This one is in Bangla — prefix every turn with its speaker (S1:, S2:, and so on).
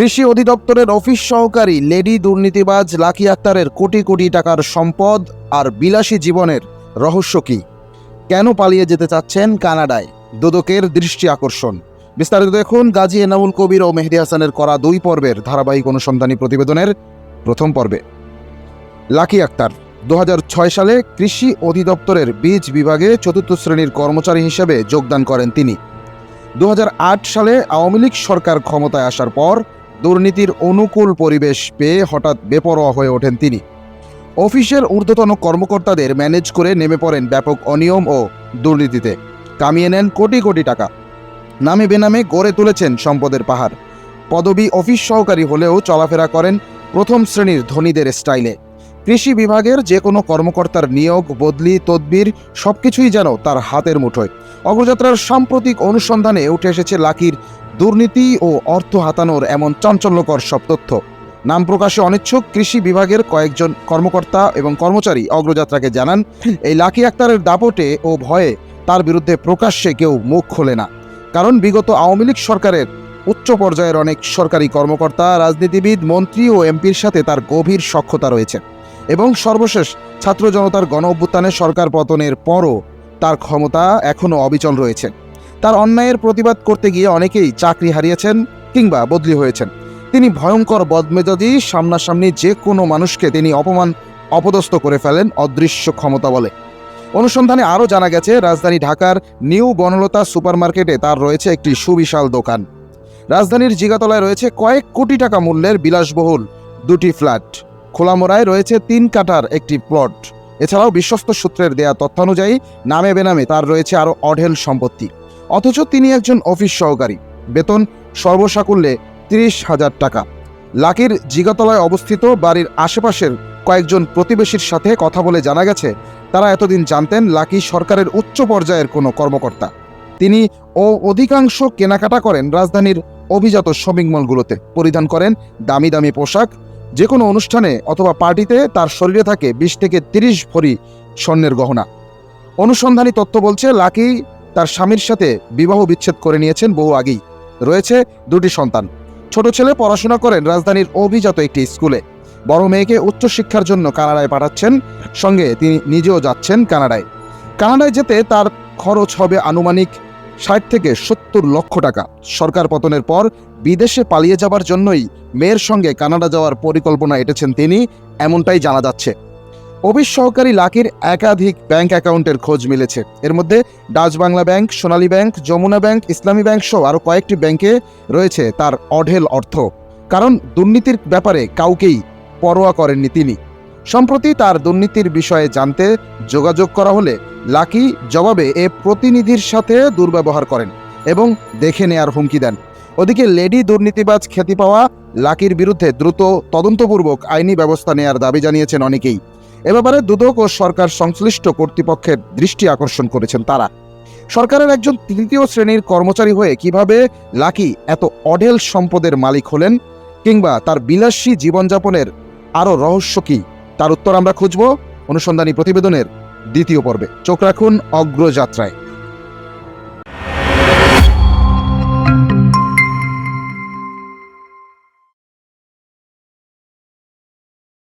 S1: কৃষি অধিদপ্তরের অফিস সহকারী লেডি দুর্নীতিবাজ লাকি আক্তারের কোটি কোটি টাকার সম্পদ আর বিলাসী জীবনের রহস্য কি? কেন পালিয়ে যেতে চাচ্ছেন কানাডায়? দুদকের দৃষ্টি আকর্ষণ। বিস্তারিত দেখুন গাজী এনামুল কবির ও মেহেদি হাসানের করা দুই পর্বের ধারাবাহিক অনুসন্ধানী প্রতিবেদনের প্রথম পর্বে। লাকি আক্তার দু হাজার ছয় সালে কৃষি অধিদপ্তরের বীজ বিভাগে চতুর্থ শ্রেণির কর্মচারী হিসেবে যোগদান করেন তিনি। দু হাজার আট সালে আওয়ামী লীগ সরকার ক্ষমতায় আসার পর দুর্নীতির অনুকূল পরিবেশ পেয়ে হঠাৎ বেপরোয়া হয়ে ওঠেন তিনি। অফিসের ঊর্ধ্বতন কর্মকর্তাদের ম্যানেজ করে নেমে পড়েন ব্যাপক অনিয়ম ও দুর্নীতিতে। কামিয়ে নেন কোটি কোটি টাকা। নামে বেনামে গড়ে তুলেছেন সম্পদের পাহাড়। পদবি অফিস সহকারী হলেও চলাফেরা করেন প্রথম শ্রেণির ধনীদের স্টাইলে। কৃষি বিভাগের যে কোনো কর্মকর্তার নিয়োগ, বদলি, তদবির সবকিছুই যেন তার হাতের মুঠোয়। অগ্রযাত্রার সাম্প্রতিক অনুসন্ধানে উঠে এসেছে লাকির দুর্নীতি ও অর্থ হাতানোর এমন চাঞ্চল্যকর সব তথ্য। নাম প্রকাশে অনিচ্ছুক কৃষি বিভাগের কয়েকজন কর্মকর্তা এবং কর্মচারী অগ্রযাত্রাকে জানান, এই লাকি আক্তারের দাপটে ও ভয়ে তার বিরুদ্ধে প্রকাশ্যে কেউ মুখ খোলে না। কারণ বিগত আওয়ামী লীগ সরকারের উচ্চ পর্যায়ের অনেক সরকারি কর্মকর্তা, রাজনীতিবিদ, মন্ত্রী ও এমপির সাথে তার গভীর সখ্যতা রয়েছে এবং সর্বশেষ ছাত্র জনতার গণ অভ্যুত্থানে সরকার পতনের পরও তার ক্ষমতা এখনও অবিচল রয়েছে। তার অন্যায়ের প্রতিবাদ করতে গিয়ে অনেকেই চাকরি হারিয়েছেন কিংবা বদলি হয়েছেন। তিনি ভয়ঙ্কর বদমেজাজি, সামনাসামনি যে কোনো মানুষকে তিনি অপমান, অপদস্থ করে ফেলেন, অদৃশ্য ক্ষমতা বলে। অনুসন্ধানে আরও জানা গেছে, রাজধানী ঢাকার নিউ বনলতা সুপারমার্কেটে তার রয়েছে একটি সুবিশাল দোকান। রাজধানীর জিগাতলায় রয়েছে কয়েক কোটি টাকা মূল্যের বিলাসবহুল দুটি ফ্ল্যাট। খোলামোড়ায় রয়েছে তিন কাটার একটি প্লট। এছাড়াও বিশ্বস্ত সূত্রের দেয়া তথ্যানুযায়ী, নামে বেনামে তার রয়েছে আরও অঢেল সম্পত্তি। অথচ তিনি একজন অফিস সহকারী। বেতন সর্বসাকুল্যে তিরিশ হাজার টাকা। লাকির জিগাতলায় অবস্থিত বাড়ির আশেপাশের কয়েকজন প্রতিবেশীর সাথে কথা বলে জানা গেছে, তারা এতদিন জানতেন লাকি সরকারের উচ্চ পর্যায়ের কোনো কর্মকর্তা। তিনি ও অধিকাংশ কেনাকাটা করেন রাজধানীর অভিজাত শপিং মলগুলোতে। পরিধান করেন দামি দামি পোশাক যে কোনো অনুষ্ঠানে অথবা পার্টিতে তার শরীরে থাকে বিশ থেকে তিরিশ ভরি স্বর্ণের গহনা। অনুসন্ধানী তথ্য বলছে, লাকি তার স্বামীর সাথে বিবাহ বিচ্ছেদ করে নিয়েছেন বহু আগেই। রয়েছে দুটি সন্তান। ছোট ছেলে পড়াশোনা করেন রাজধানীর অভিজাত একটি স্কুলে। বড় মেয়েকে উচ্চশিক্ষার জন্য কানাডায় পাঠাচ্ছেন। সঙ্গে তিনি নিজেও যাচ্ছেন কানাডায়। কানাডায় যেতে তার খরচ হবে আনুমানিক ষাট থেকে সত্তর লক্ষ টাকা। সরকার পতনের পর বিদেশে পালিয়ে যাবার জন্যই মেয়ের সঙ্গে কানাডা যাওয়ার পরিকল্পনা এঁটেছেন তিনি। এমনটাই জানা যাচ্ছে। অফিস সহকারী লাকির একাধিক ব্যাংক অ্যাকাউন্টের খোঁজ মিলেছে। এর মধ্যে Dutch Bangla bank, Sonali bank, Jamuna bank, Islami bank সহ আরও কয়েকটি ব্যাংকে রয়েছে তার অঢেল অর্থ। কারণ দুর্নীতির ব্যাপারে কাউকেই পরোয়া করেননি তিনি। সম্প্রতি তার দুর্নীতির বিষয়ে জানতে যোগাযোগ করা হলে লাকি জবাবে এ প্রতিনিধির সাথে দুর্ব্যবহার করেন এবং দেখে নেয়ার হুমকি দেন। ওদিকে লেডি দুর্নীতিবাজ খ্যাতি পাওয়া লাকির বিরুদ্ধে দ্রুত তদন্তপূর্বক আইনি ব্যবস্থা নেয়ার দাবি জানিয়েছেন অনেকেই। এ ব্যাপারে দুদক ও সরকার সংশ্লিষ্ট কর্তৃপক্ষের দৃষ্টি আকর্ষণ করেছেন তারা। সরকারের একজন তৃতীয় শ্রেণির কর্মচারী হয়ে কীভাবে লাকি এত অঢেল সম্পদের মালিক হলেন কিংবা তার বিলাসী জীবনযাপনের আরও রহস্য কি, তার উত্তর আমরা খুঁজব অনুসন্ধানী প্রতিবেদনের দ্বিতীয় পর্বে। চোখ রাখুন অগ্রযাত্রায়।